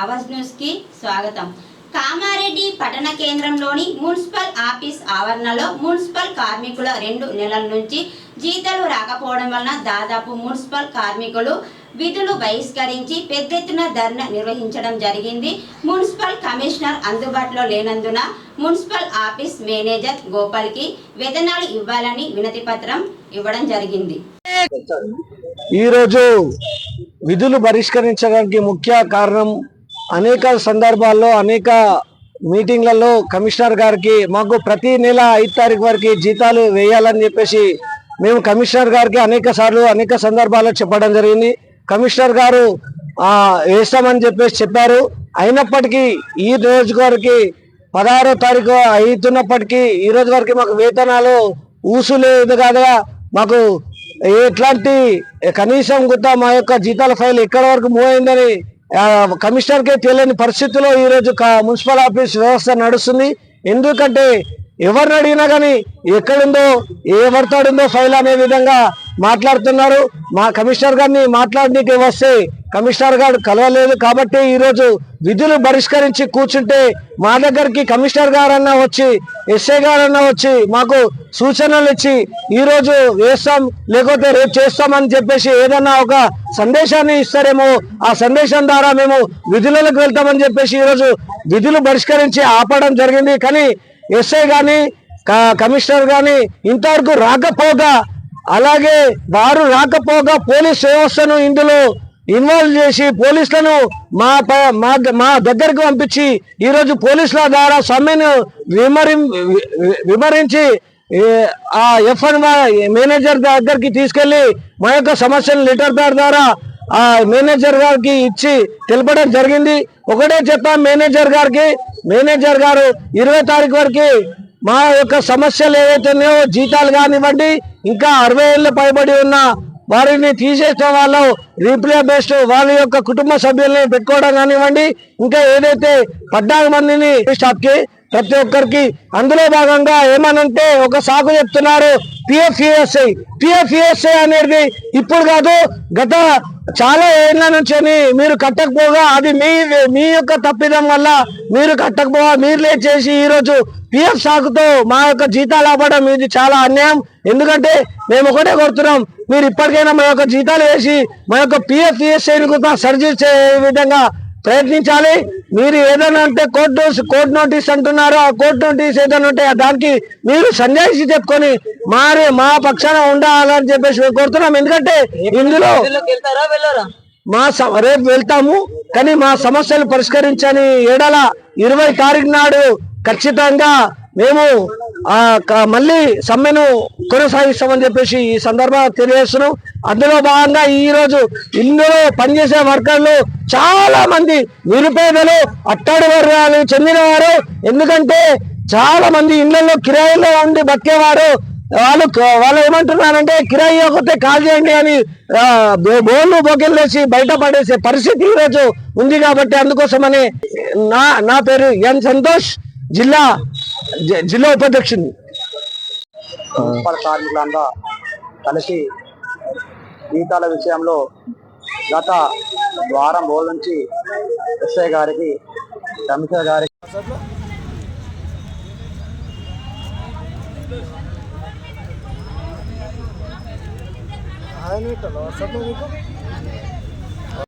ఆవాజ్ న్యూస్కి స్వాగతం. కామారెడ్డి పట్టణ కేంద్రంలోని మున్సిపల్ ఆఫీస్ ఆవరణలో మున్సిపల్ కార్మికుల రెండు నెలల నుంచి జీతాలు రాకపోవడం వలన దాదాపు మున్సిపల్ కార్మికులు విధులు బహిష్కరించి పెద్ద ఎత్తున ధర్నా నిర్వహించడం జరిగింది. మున్సిపల్ కమిషనర్ అందుబాటులో లేనందున మున్సిపల్ ఆఫీస్ మేనేజర్ గోపాల్కి వేతనాలు ఇవ్వాలని వినతి పత్రం ఇవ్వడం జరిగింది. ఈరోజు విధులు బహిష్కరించడానికి ముఖ్య కారణం అనేక సందర్భాల్లో అనేక మీటింగ్లలో కమిషనర్ గారికి మాకు ప్రతి నెల ఐదు తారీఖు వరకు జీతాలు వేయాలని చెప్పేసి మేము కమిషనర్ గారికి అనేక సార్లు అనేక సందర్భాల్లో చెప్పడం జరిగింది. కమిషనర్ గారు వేస్తామని చెప్పేసి చెప్పారు. అయినప్పటికీ ఈ రోజు వరకు పదహారో తారీఖు అవుతున్నప్పటికీ ఈ రోజు వరకు మాకు వేతనాలు ఊసు లేదు కదా మాకు ఎట్లాంటి కనీసం కూడా మా యొక్క జీతాల ఫైల్ ఎక్కడి వరకు మూవ్ అయిందని కమిషనర్కే తెలియని పరిస్థితిలో ఈరోజు రోజు మున్సిపల్ ఆఫీస్ వ్యవస్థ నడుస్తుంది. ఎందుకంటే ఎవరిని అడిగినా కానీ ఎక్కడుందో ఏ పడతాడుందో ఫైల్ అనే విధంగా మాట్లాడుతున్నారు. మా కమిషనర్ గారిని మాట్లాడడానికి వస్తే కమిషనర్ గారు కలవలేదు కాబట్టి ఈరోజు విధులు బహిష్కరించి కూర్చుంటే మా దగ్గరికి కమిషనర్ గారన్నా వచ్చి ఎస్ఐ గారన్నా వచ్చి మాకు సూచనలు ఇచ్చి ఈరోజు వేస్తాం లేకపోతే రేపు చేస్తామని చెప్పేసి ఏదన్నా ఒక సందేశాన్ని ఇస్తారేమో ఆ సందేశం ద్వారా మేము విధులకు వెళ్తామని చెప్పేసి ఈరోజు విధులు బహిష్కరించి ఆపడం జరిగింది. కానీ ఎస్ఐ కానీ కమిషనర్ కానీ ఇంతవరకు రాకపోగా అలాగే వారు రాకపోగా పోలీస్ వ్యవస్థను ఇందులో ఇన్వాల్వ్ చేసి పోలీసులను మా ప- మా మా దగ్గరకు పంపించి ఈరోజు పోలీసుల ద్వారా సమ్మెను విమరి విమరించి వివరించి ఆ ఎఫ్ఎన్ మేనేజర్ దగ్గరికి తీసుకెళ్ళి మా యొక్క సమస్యను లెటర్ ప్యాడ్ ద్వారా ఆ మేనేజర్ గారికి ఇచ్చి తెలపడం జరిగింది. ఒకటే చెప్పాం మేనేజర్ గారికి మేనేజర్ గారు ఇరవై తారీఖు వరకు మా యొక్క సమస్యలు ఏవైతే ఉన్నాయో జీతాలు కానివ్వండి ఇంకా అరవై ఏళ్ళు పైబడి ఉన్న వారిని తీసేసిన వాళ్ళు రీప్లే బెస్ట్ వాళ్ళ యొక్క కుటుంబ సభ్యుల్ని పెట్టుకోవడం కానివ్వండి ఇంకా ఏదైతే పద్నాలుగు మందిని స్టాఫ్కి ప్రతి ఒక్కరికి అందులో భాగంగా ఏమనంటే ఒక సాకు చెప్తున్నారు పిఎఫ్ఈఎస్ఐ. పిఎఫ్ఈఎస్ఐ అనేది ఇప్పుడు కాదు గత చాలా ఏళ్ళ నుంచి మీరు కట్టకపోగా అది మీ మీ యొక్క తప్పిదం వల్ల మీరు కట్టకపోగా మీరు లేట్ చేసి ఈరోజు పిఎఫ్ సాకుతో మా యొక్క జీతాలు ఆపడం ఇది చాలా అన్యాయం. ఎందుకంటే మేము ఒకటే కోరుతున్నాం మీరు ఇప్పటికైనా మా యొక్క జీతాలు వేసి మా యొక్క పిఎఫ్ ఈఎస్ఐని కూడా విధంగా ప్రయత్నించాలి. మీరు ఏదైనా అంటే కోర్టు నోటీస్ కోర్టు నోటీస్ అంటున్నారు ఆ కోర్టు నోటీస్ ఏదైనా ఉంటే దానికి మీరు సంజాయిషి చెప్పుకొని మారి మా పక్షాన ఉండాలని చెప్పేసి మేము కోరుతున్నాం. ఎందుకంటే ఇందులో మా స- రేపు వెళ్తాము కానీ మా సమస్యలు పరిష్కరించని ఏడల ఇరవై తారీఖు నాడు ఖచ్చితంగా మేము మళ్ళీ సమ్మెను కొనసాగిస్తామని చెప్పేసి ఈ సందర్భంగా తెలియజేస్తున్నాం. అందులో భాగంగా ఈ రోజు ఇందులో పనిచేసే వర్కర్లు చాలా మంది నిరుపేదలు అట్టడి వర్గాలు చెందినవారు. ఎందుకంటే చాలా మంది ఇళ్ళలో కిరాయిలో ఉండి బతికేవారు. వాళ్ళు వాళ్ళు ఏమంటున్నారంటే కిరాయి ఇవ్వకపోతే కాల్ చేయండి అని ఆ, బోన్లు బొకెళ్ళేసి బయట పడేసే పరిస్థితి ఈ రోజు ఉంది కాబట్టి అందుకోసమని నా నా పేరు ఎన్ సంతోష్. జిల్లా జిల్లా ఉపాధ్యక్షుని మున్సిపల్ కార్మికులంతా కలిసి జీతాల విషయంలో గత వారం రోజుల నుంచి ఎస్ఐ గారికి కమిషనర్ గారికి ఆయన